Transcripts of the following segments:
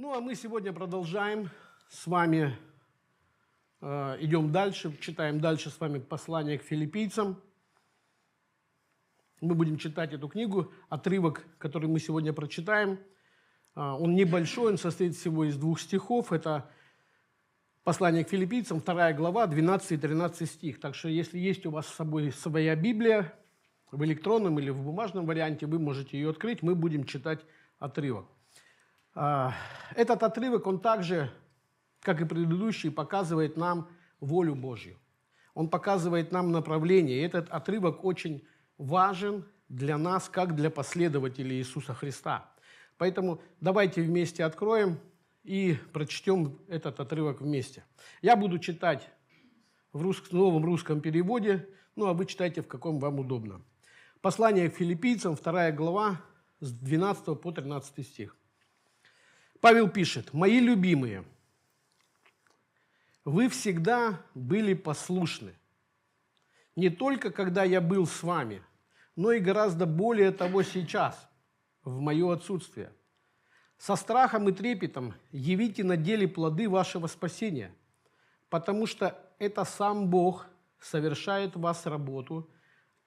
Ну, а мы сегодня продолжаем с вами, э, идем дальше, читаем дальше с вами послание к филиппийцам. Мы будем читать эту книгу, отрывок, который мы сегодня прочитаем. Э, он небольшой, он состоит всего из двух стихов. Это послание к филиппийцам, 2 глава, 12 и 13 стих. Так что, если есть у вас с собой своя Библия, в электронном или в бумажном варианте, вы можете ее открыть, мы будем читать отрывок. А, этот отрывок, он также, как и предыдущий, показывает нам волю Божью. Он показывает нам направление. И этот отрывок очень важен для нас, как для последователей Иисуса Христа. Поэтому давайте вместе откроем и прочтем этот отрывок вместе. Я буду читать в рус... новом русском переводе, ну а вы читайте, в каком вам удобно. Послание к филиппийцам, 2 глава, с 12 по 13 стих. Павел пишет, «Мои любимые, вы всегда были послушны, не только когда я был с вами, но и гораздо более того сейчас, в мое отсутствие. Со страхом и трепетом явите на деле плоды вашего спасения, потому что это сам Бог совершает в вас работу,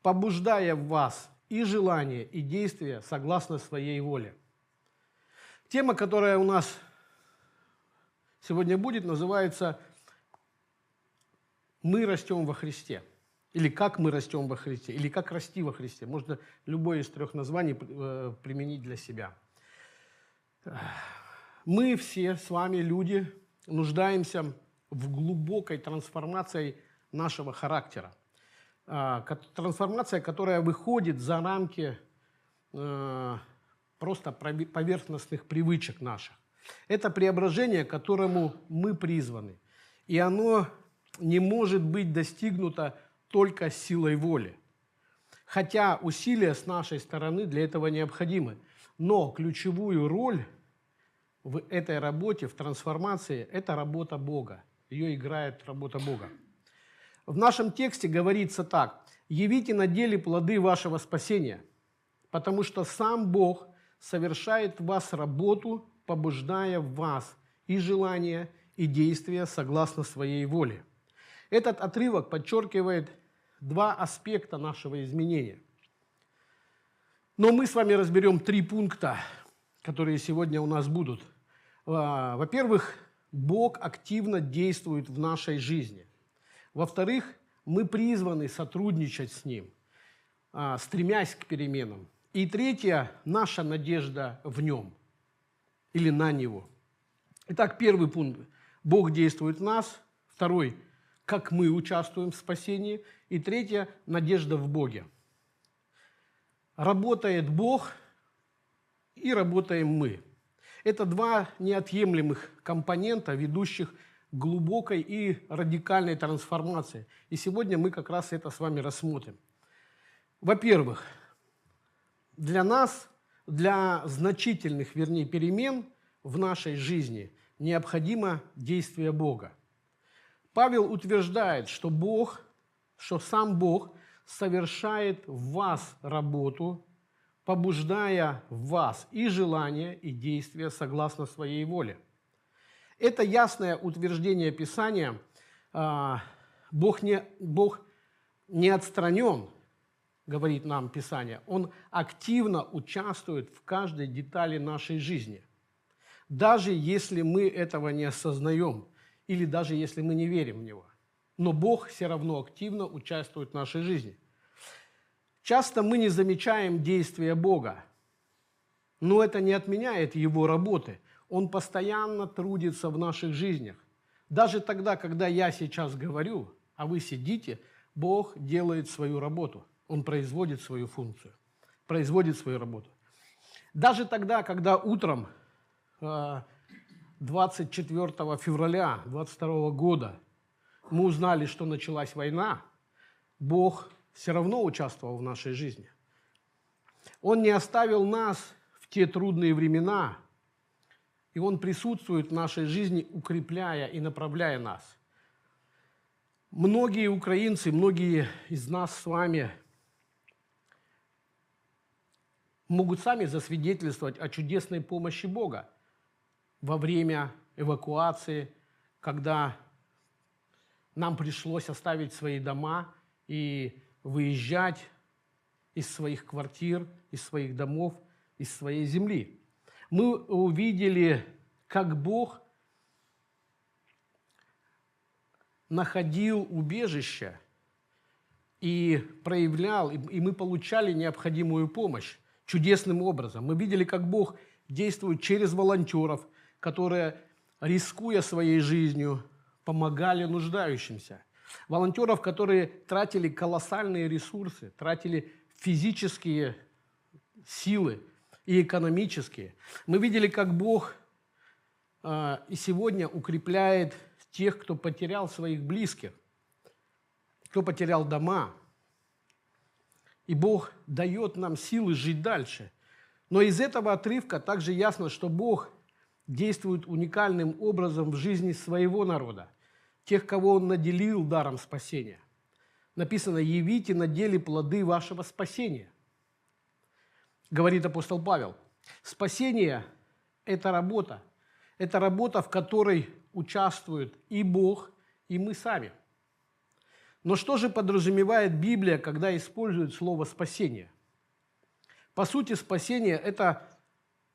побуждая в вас и желание, и действия согласно своей воле. Тема, которая у нас сегодня будет, называется «Мы растем во Христе». Или «Как мы растем во Христе», или «Как расти во Христе». Можно любое из трех названий э, применить для себя. Мы все с вами, люди, нуждаемся в глубокой трансформации нашего характера. А, трансформация, которая выходит за рамки э, просто поверхностных привычек наших. Это преображение, к которому мы призваны. И оно не может быть достигнуто только силой воли. Хотя усилия с нашей стороны для этого необходимы. Но ключевую роль в этой работе, в трансформации, это работа Бога. Ее играет работа Бога. В нашем тексте говорится так. «Явите на деле плоды вашего спасения, потому что сам Бог совершает в вас работу, побуждая в вас и желания, и действия согласно своей воле. Этот отрывок подчеркивает два аспекта нашего изменения. Но мы с вами разберем три пункта, которые сегодня у нас будут. А, во-первых, Бог активно действует в нашей жизни. Во-вторых, мы призваны сотрудничать с Ним, а, стремясь к переменам. И третья – наша надежда в Нем или на Него. Итак, первый пункт – Бог действует в нас. Второй – как мы участвуем в спасении. И третье – надежда в Боге. Работает Бог и работаем мы. Это два неотъемлемых компонента, ведущих глубокой и радикальной трансформации. И сегодня мы как раз это с вами рассмотрим. Во-первых, для нас, для значительных, вернее, перемен в нашей жизни необходимо действие Бога. Павел утверждает, что Бог, что сам Бог совершает в вас работу, побуждая в вас и желания, и действия согласно своей воле. Это ясное утверждение Писания. А, Бог не, Бог не отстранен говорит нам Писание, Он активно участвует в каждой детали нашей жизни. Даже если мы этого не осознаем, или даже если мы не верим в Него. Но Бог все равно активно участвует в нашей жизни. Часто мы не замечаем действия Бога, но это не отменяет Его работы. Он постоянно трудится в наших жизнях. Даже тогда, когда я сейчас говорю, а вы сидите, Бог делает свою работу – он производит свою функцию, производит свою работу. Даже тогда, когда утром 24 э, февраля 22 года мы узнали, что началась война, Бог все равно участвовал в нашей жизни. Он не оставил нас в те трудные времена, и Он присутствует в нашей жизни, укрепляя и направляя нас. Многие украинцы, многие из нас с вами – могут сами засвидетельствовать о чудесной помощи Бога во время эвакуации, когда нам пришлось оставить свои дома и выезжать из своих квартир, из своих домов, из своей земли. Мы увидели, как Бог находил убежище и проявлял, и мы получали необходимую помощь чудесным образом. Мы видели, как Бог действует через волонтеров, которые, рискуя своей жизнью, помогали нуждающимся. Волонтеров, которые тратили колоссальные ресурсы, тратили физические силы и экономические. Мы видели, как Бог э, и сегодня укрепляет тех, кто потерял своих близких, кто потерял дома. И Бог дает нам силы жить дальше. Но из этого отрывка также ясно, что Бог действует уникальным образом в жизни своего народа, тех, кого Он наделил даром спасения. Написано, явите на деле плоды вашего спасения. Говорит апостол Павел. Спасение – это работа. Это работа, в которой участвуют и Бог, и мы сами. Но что же подразумевает Библия, когда использует слово «спасение»? По сути, спасение – это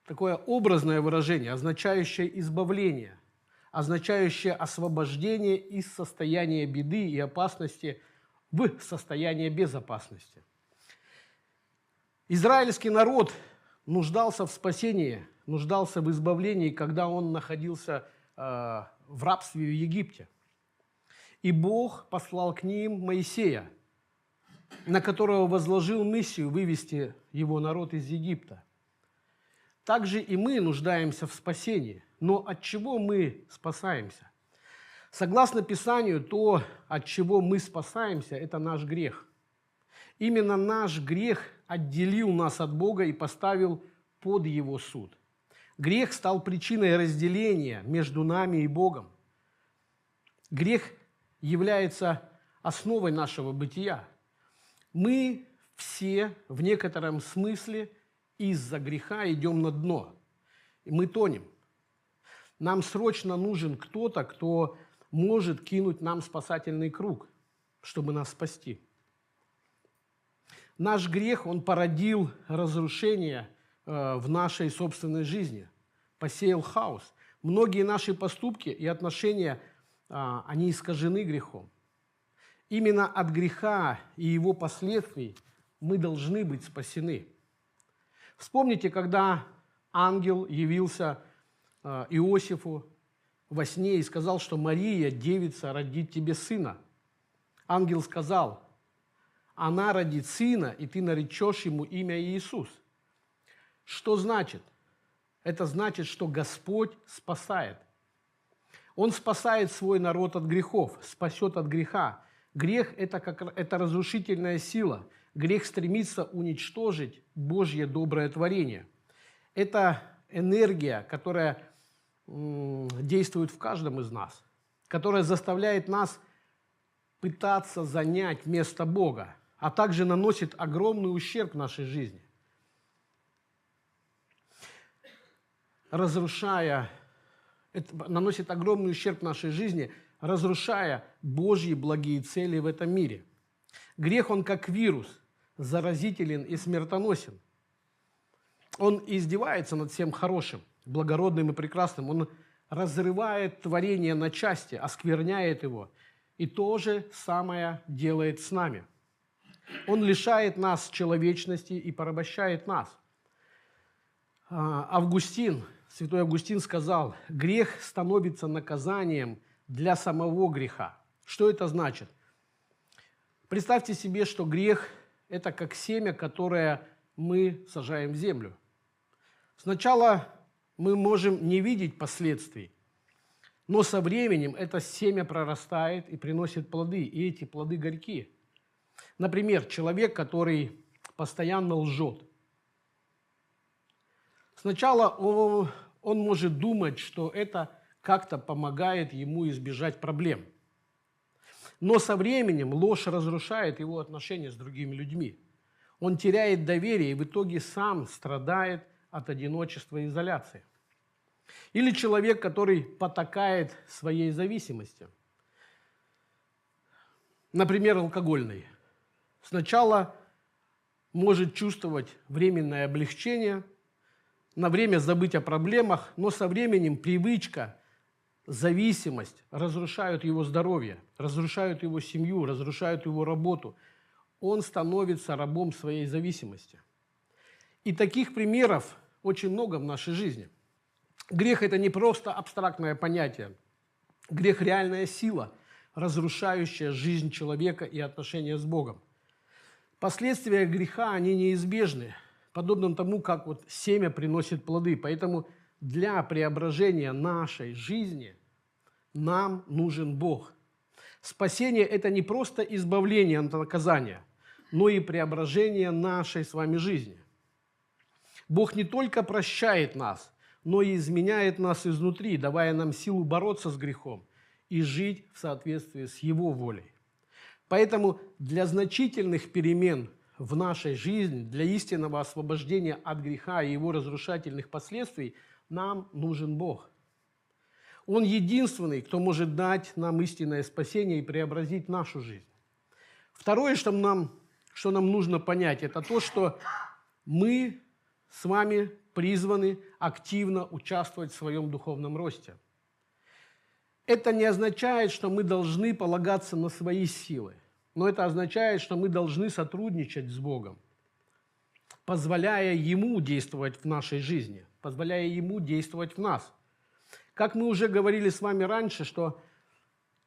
такое образное выражение, означающее избавление, означающее освобождение из состояния беды и опасности в состояние безопасности. Израильский народ нуждался в спасении, нуждался в избавлении, когда он находился Э, в рабстве в Египте. И Бог послал к ним Моисея, на которого возложил миссию вывести его народ из Египта. Также и мы нуждаемся в спасении. Но от чего мы спасаемся? Согласно Писанию, то, от чего мы спасаемся, это наш грех. Именно наш грех отделил нас от Бога и поставил под Его суд – Грех стал причиной разделения между нами и Богом. Грех является основой нашего бытия. Мы все в некотором смысле из-за греха идем на дно. И мы тонем. Нам срочно нужен кто-то, кто может кинуть нам спасательный круг, чтобы нас спасти. Наш грех, он породил разрушение Э, в нашей собственной жизни, посеял хаос. Многие наши поступки и отношения, они искажены грехом. Именно от греха и его последствий мы должны быть спасены. Вспомните, когда ангел явился э, Иосифу во сне и сказал, что Мария, девица, родит тебе сына. Ангел сказал, она родит сына, и ты наречешь ему имя Иисус – что значит? Это значит, что Господь спасает. Он спасает свой народ от грехов, спасет от греха. Грех – это, как, это разрушительная сила. Грех стремится уничтожить Божье доброе творение. Это энергия, которая действует в каждом из нас, которая заставляет нас пытаться занять место Бога, а также наносит огромный ущерб нашей жизни. разрушая, это наносит огромный ущерб нашей жизни, разрушая Божьи благие цели в этом мире. Грех, он как вирус, заразителен и смертоносен. Он издевается над всем хорошим, благородным и прекрасным. Он разрывает творение на части, оскверняет его. И то же самое делает с нами. Он лишает нас человечности и порабощает нас. А, Августин святой Августин сказал, грех становится наказанием для самого греха. Что это значит? Представьте себе, что грех – это как семя, которое мы сажаем в землю. Сначала мы можем не видеть последствий, но со временем это семя прорастает и приносит плоды, и эти плоды горькие. Например, человек, который постоянно лжет. Сначала он, он может думать, что это как-то помогает ему избежать проблем. Но со временем ложь разрушает его отношения с другими людьми. Он теряет доверие и в итоге сам страдает от одиночества и изоляции. Или человек, который потакает своей зависимости. Например, алкогольный. Сначала может чувствовать временное облегчение, на время забыть о проблемах, но со временем привычка, зависимость разрушают его здоровье, разрушают его семью, разрушают его работу. Он становится рабом своей зависимости. И таких примеров очень много в нашей жизни. Грех – это не просто абстрактное понятие. Грех – реальная сила, разрушающая жизнь человека и отношения с Богом. Последствия греха, они неизбежны, подобно тому, как вот семя приносит плоды. Поэтому для преображения нашей жизни нам нужен Бог. Спасение – это не просто избавление от наказания, но и преображение нашей с вами жизни. Бог не только прощает нас, но и изменяет нас изнутри, давая нам силу бороться с грехом и жить в соответствии с Его волей. Поэтому для значительных перемен в нашей жизни, для истинного освобождения от греха и его разрушательных последствий нам нужен Бог. Он единственный, кто может дать нам истинное спасение и преобразить нашу жизнь. Второе, что нам, что нам нужно понять, это то, что мы с вами призваны активно участвовать в своем духовном росте – это не означает, что мы должны полагаться на свои силы, но это означает, что мы должны сотрудничать с Богом, позволяя Ему действовать в нашей жизни, позволяя Ему действовать в нас. Как мы уже говорили с вами раньше, что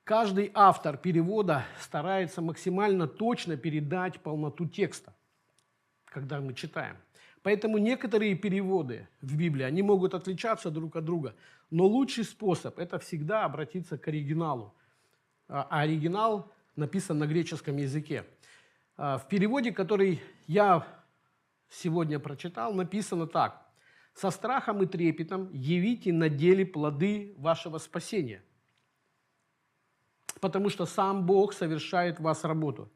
каждый автор перевода старается максимально точно передать полноту текста, когда мы читаем. Поэтому некоторые переводы в Библии, они могут отличаться друг от друга. Но лучший способ – это всегда обратиться к оригиналу. А, а оригинал написан на греческом языке. А, в переводе, который я сегодня прочитал, написано так. «Со страхом и трепетом явите на деле плоды вашего спасения, потому что сам Бог совершает в вас работу».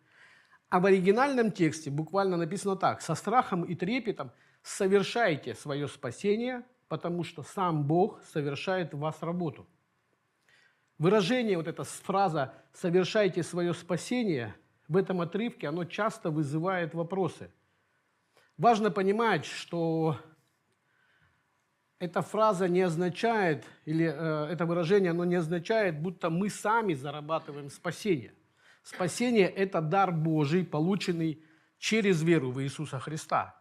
А в оригинальном тексте буквально написано так. «Со страхом и трепетом совершайте свое спасение, потому что сам Бог совершает в вас работу». Выражение, вот эта фраза «совершайте свое спасение» в этом отрывке, оно часто вызывает вопросы. Важно понимать, что эта фраза не означает, или э, это выражение, оно не означает, будто мы сами зарабатываем спасение – Спасение – это дар Божий, полученный через веру в Иисуса Христа.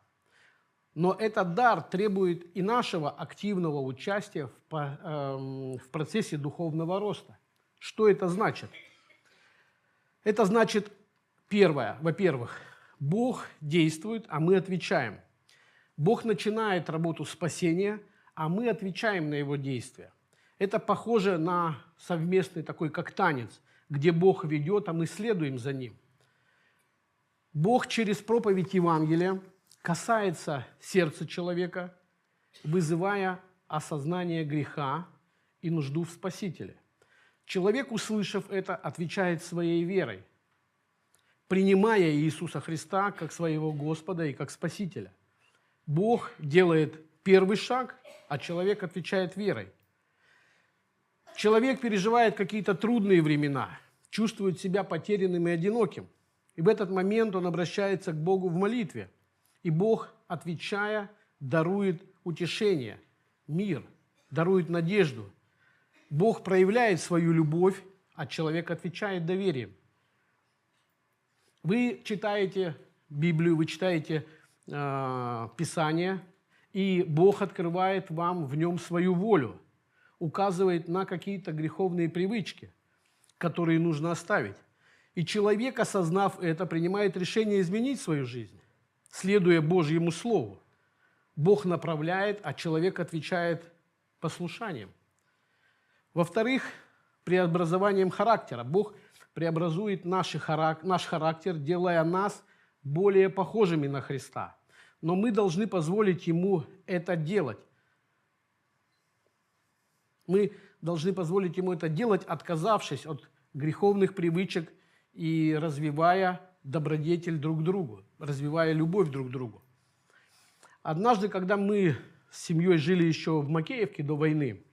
Но этот дар требует и нашего активного участия в, эм, в процессе духовного роста. Что это значит? Это значит, первое, во-первых, Бог действует, а мы отвечаем. Бог начинает работу спасения, а мы отвечаем на его действия. Это похоже на совместный такой, как танец – где Бог ведет, а мы следуем за Ним. Бог через проповедь Евангелия касается сердца человека, вызывая осознание греха и нужду в Спасителе. Человек, услышав это, отвечает своей верой, принимая Иисуса Христа как своего Господа и как Спасителя. Бог делает первый шаг, а человек отвечает верой – Человек переживает какие-то трудные времена, чувствует себя потерянным и одиноким. И в этот момент он обращается к Богу в молитве. И Бог, отвечая, дарует утешение, мир, дарует надежду. Бог проявляет свою любовь, а человек отвечает доверием. Вы читаете Библию, вы читаете э, Писание, и Бог открывает вам в нем свою волю – указывает на какие-то греховные привычки, которые нужно оставить. И человек, осознав это, принимает решение изменить свою жизнь, следуя Божьему Слову. Бог направляет, а человек отвечает послушанием. Во-вторых, преобразованием характера. Бог преобразует наш характер, делая нас более похожими на Христа. Но мы должны позволить Ему это делать. Мы должны позволить ему это делать, отказавшись от греховных привычек и развивая добродетель друг к другу, развивая любовь друг к другу. Однажды, когда мы с семьей жили еще в Макеевке до войны.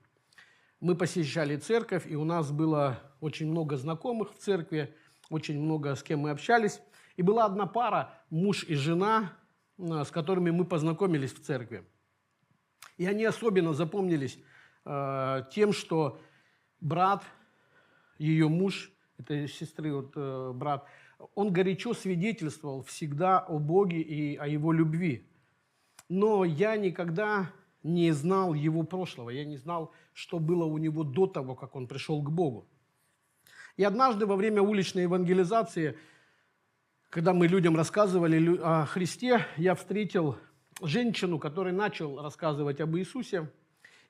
Мы посещали церковь, и у нас было очень много знакомых в церкви, очень много с кем мы общались. И была одна пара, муж и жена, э, с которыми мы познакомились в церкви. И они особенно запомнились э, тем, что брат, ее муж, это сестры, вот, э, брат, он горячо свидетельствовал всегда о Боге и о Его любви. Но я никогда не знал его прошлого, я не знал, что было у него до того, как он пришел к Богу. И однажды во время уличной евангелизации, когда мы людям рассказывали о Христе, я встретил женщину, которая начал рассказывать об Иисусе,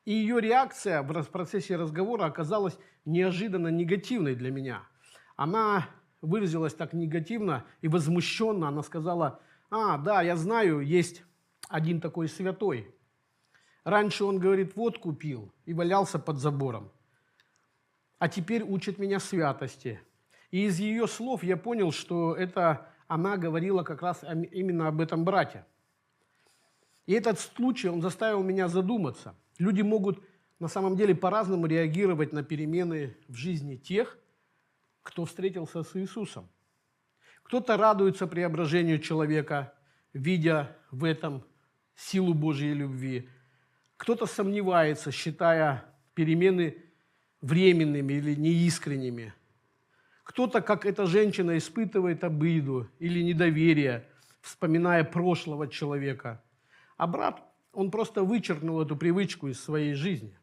и ее реакция в процессе разговора оказалась неожиданно негативной для меня. Она выразилась так негативно и возмущенно. Она сказала, а, да, я знаю, есть один такой святой. Раньше он, говорит, водку пил и валялся под забором. А теперь учит меня святости. И из ее слов я понял, что это она говорила как раз именно об этом брате. И этот случай, он заставил меня задуматься. Люди могут на самом деле по-разному реагировать на перемены в жизни тех, кто встретился с Иисусом. Кто-то радуется преображению человека, видя в этом силу Божьей любви. Кто-то сомневается, считая перемены временными или неискренними. Кто-то, как эта женщина, испытывает обиду или недоверие, вспоминая прошлого человека. А брат, он просто вычеркнул эту привычку из своей жизни.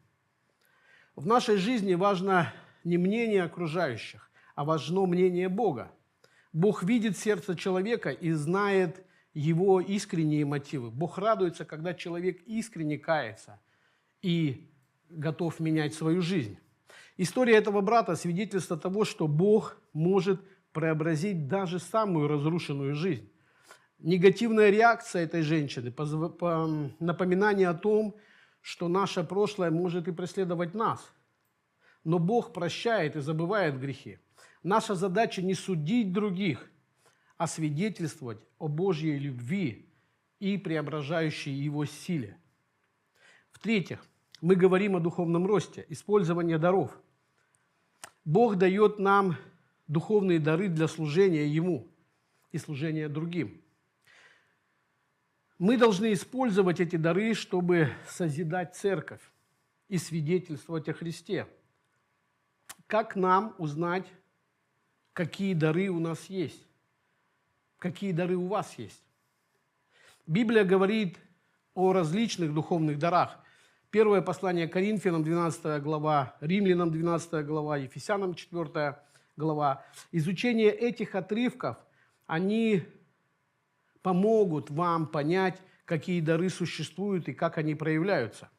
В нашей жизни важно не мнение окружающих, а важно мнение Бога. Бог видит сердце человека и знает его искренние мотивы. Бог радуется, когда человек искренне кается и готов менять свою жизнь. История этого брата – свидетельство того, что Бог может преобразить даже самую разрушенную жизнь. Негативная реакция этой женщины – напоминание о том, что наше прошлое может и преследовать нас. Но Бог прощает и забывает грехи. Наша задача не судить других, а свидетельствовать о Божьей любви и преображающей его силе. В-третьих, мы говорим о духовном росте, использовании даров. Бог дает нам духовные дары для служения Ему и служения другим. Мы должны использовать эти дары, чтобы созидать церковь и свидетельствовать о Христе. Как нам узнать какие дары у нас есть, какие дары у вас есть. Библия говорит о различных духовных дарах. Первое послание Коринфянам, 12 глава, Римлянам, 12 глава, Ефесянам, 4 глава. Изучение этих отрывков, они помогут вам понять, какие дары существуют и как они проявляются.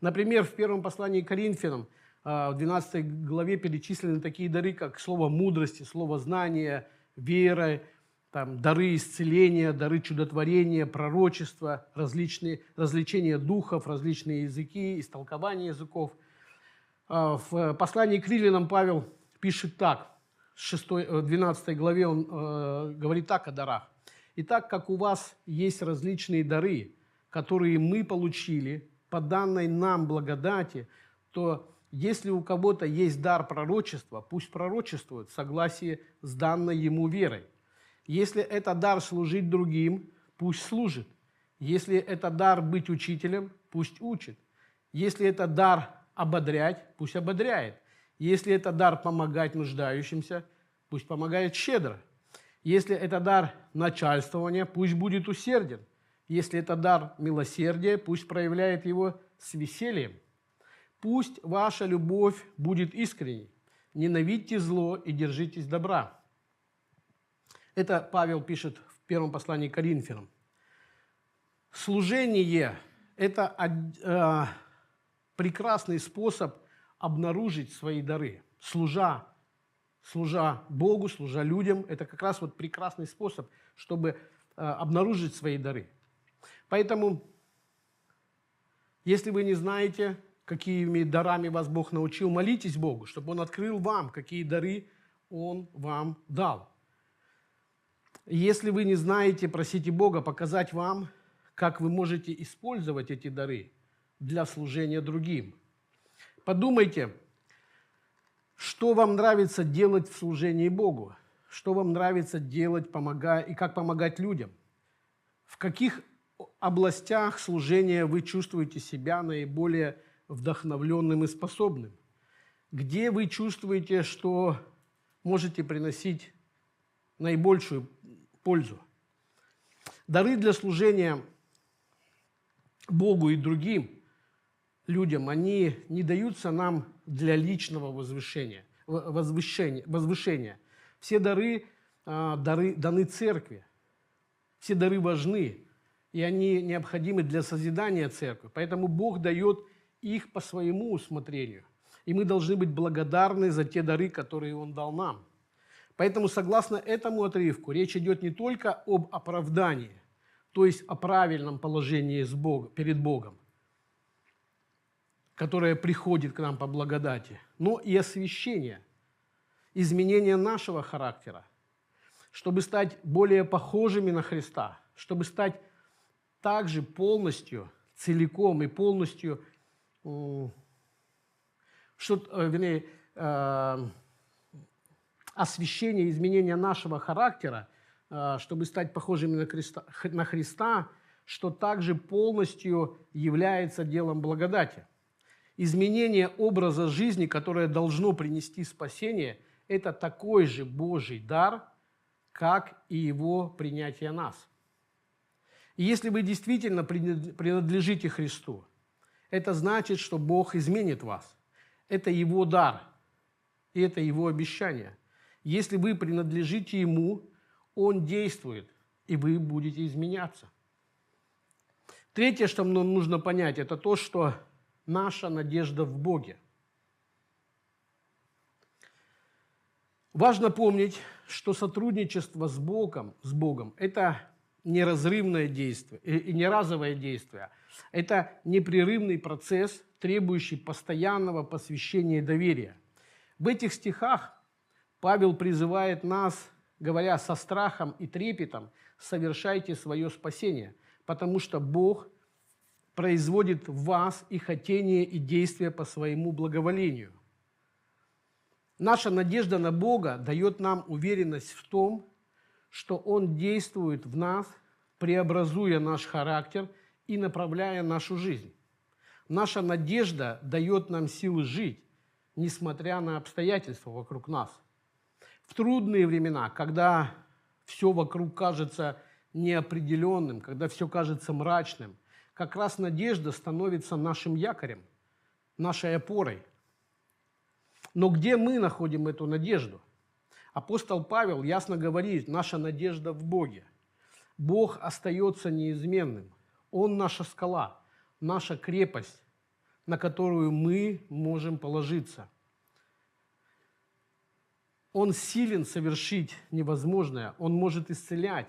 Например, в первом послании Коринфянам – в 12 главе перечислены такие дары, как слово мудрости, слово знания, вера, там, дары исцеления, дары чудотворения, пророчества, различные развлечения духов, различные языки, истолкование языков. А, в послании к Римлянам Павел пишет так, в 6, 12 главе он э, говорит так о дарах. «Итак, как у вас есть различные дары, которые мы получили по данной нам благодати, то если у кого-то есть дар пророчества, пусть пророчествует в согласии с данной ему верой. Если это дар служить другим, пусть служит. Если это дар быть учителем, пусть учит. Если это дар ободрять, пусть ободряет. Если это дар помогать нуждающимся, пусть помогает щедро. Если это дар начальствования, пусть будет усерден. Если это дар милосердия, пусть проявляет его с весельем. Пусть ваша любовь будет искренней. Ненавидьте зло и держитесь добра. Это Павел пишет в первом послании к Коринфянам. Служение – это э, прекрасный способ обнаружить свои дары. Служа, служа Богу, служа людям – это как раз вот прекрасный способ, чтобы э, обнаружить свои дары. Поэтому, если вы не знаете, какими дарами вас Бог научил, молитесь Богу, чтобы Он открыл вам, какие дары Он вам дал. Если вы не знаете, просите Бога показать вам, как вы можете использовать эти дары для служения другим. Подумайте, что вам нравится делать в служении Богу, что вам нравится делать, помогая и как помогать людям. В каких областях служения вы чувствуете себя наиболее вдохновленным и способным? Где вы чувствуете, что можете приносить наибольшую пользу? Дары для служения Богу и другим людям, они не даются нам для личного возвышения. возвышения, возвышения. Все дары, а, дары даны церкви. Все дары важны, и они необходимы для созидания церкви. Поэтому Бог дает их по своему усмотрению. И мы должны быть благодарны за те дары, которые Он дал нам. Поэтому, согласно этому отрывку, речь идет не только об оправдании, то есть о правильном положении с Богом, перед Богом, которое приходит к нам по благодати, но и освящение, изменение нашего характера, чтобы стать более похожими на Христа, чтобы стать также полностью, целиком и полностью, что, э, вернее, э, освящение, изменение нашего характера, э, чтобы стать похожими на Христа, на Христа, что также полностью является делом благодати. Изменение образа жизни, которое должно принести спасение, это такой же Божий дар, как и его принятие нас. И если вы действительно принадлежите Христу, это значит, что Бог изменит вас. Это Его дар, и это Его обещание – если вы принадлежите Ему, Он действует, и вы будете изменяться. Третье, что нам нужно понять, это то, что наша надежда в Боге. Важно помнить, что сотрудничество с Богом, с Богом – это неразрывное действие и не разовое действие. Это непрерывный процесс, требующий постоянного посвящения и доверия. В этих стихах Павел призывает нас, говоря со страхом и трепетом, совершайте свое спасение, потому что Бог производит в вас и хотение, и действия по своему благоволению. Наша надежда на Бога дает нам уверенность в том, что Он действует в нас, преобразуя наш характер и направляя нашу жизнь. Наша надежда дает нам силы жить, несмотря на обстоятельства вокруг нас – в трудные времена, когда все вокруг кажется неопределенным, когда все кажется мрачным, как раз надежда становится нашим якорем, нашей опорой. Но где мы находим эту надежду? Апостол Павел ясно говорит, наша надежда в Боге. Бог остается неизменным. Он наша скала, наша крепость, на которую мы можем положиться – он силен совершить невозможное. Он может исцелять.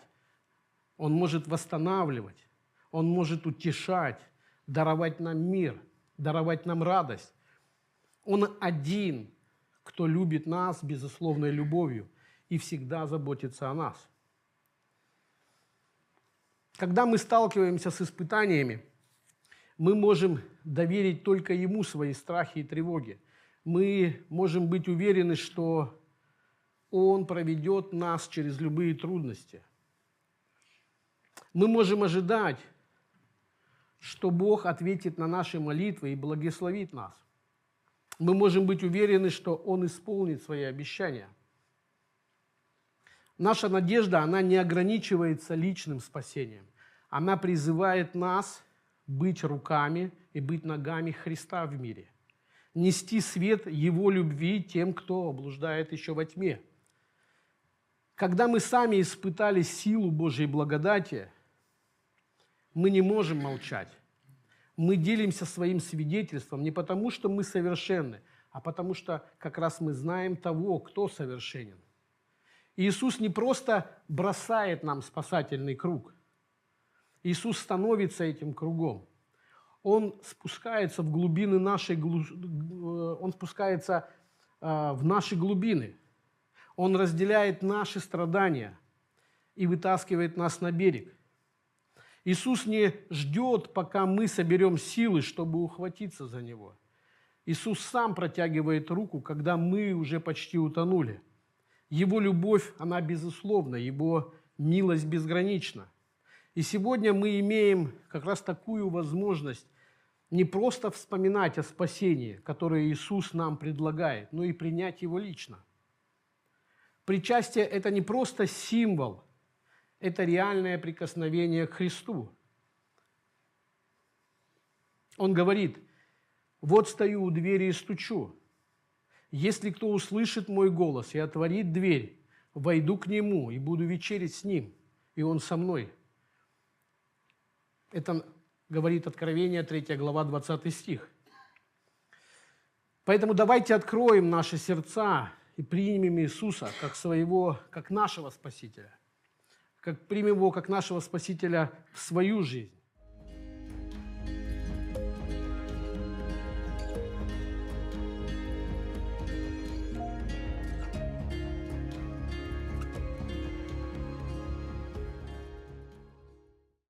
Он может восстанавливать. Он может утешать, даровать нам мир, даровать нам радость. Он один, кто любит нас безусловной любовью и всегда заботится о нас. Когда мы сталкиваемся с испытаниями, мы можем доверить только Ему свои страхи и тревоги. Мы можем быть уверены, что он проведет нас через любые трудности. Мы можем ожидать, что Бог ответит на наши молитвы и благословит нас. Мы можем быть уверены, что Он исполнит свои обещания. Наша надежда, она не ограничивается личным спасением. Она призывает нас быть руками и быть ногами Христа в мире. Нести свет Его любви тем, кто облуждает еще во тьме – когда мы сами испытали силу Божьей благодати, мы не можем молчать. Мы делимся своим свидетельством не потому, что мы совершенны, а потому что как раз мы знаем того, кто совершенен. Иисус не просто бросает нам спасательный круг. Иисус становится этим кругом. Он спускается в глубины нашей, э, он спускается э, в наши глубины – он разделяет наши страдания и вытаскивает нас на берег. Иисус не ждет, пока мы соберем силы, чтобы ухватиться за Него. Иисус сам протягивает руку, когда мы уже почти утонули. Его любовь, она безусловна, Его милость безгранична. И сегодня мы имеем как раз такую возможность не просто вспоминать о спасении, которое Иисус нам предлагает, но и принять его лично. Причастие – это не просто символ, это реальное прикосновение к Христу. Он говорит, вот стою у двери и стучу. Если кто услышит мой голос и отворит дверь, войду к нему и буду вечерить с ним, и он со мной. Это говорит Откровение, 3 глава, 20 стих. Поэтому давайте откроем наши сердца и примем Иисуса как своего, как нашего Спасителя, как примем Его как нашего Спасителя в свою жизнь.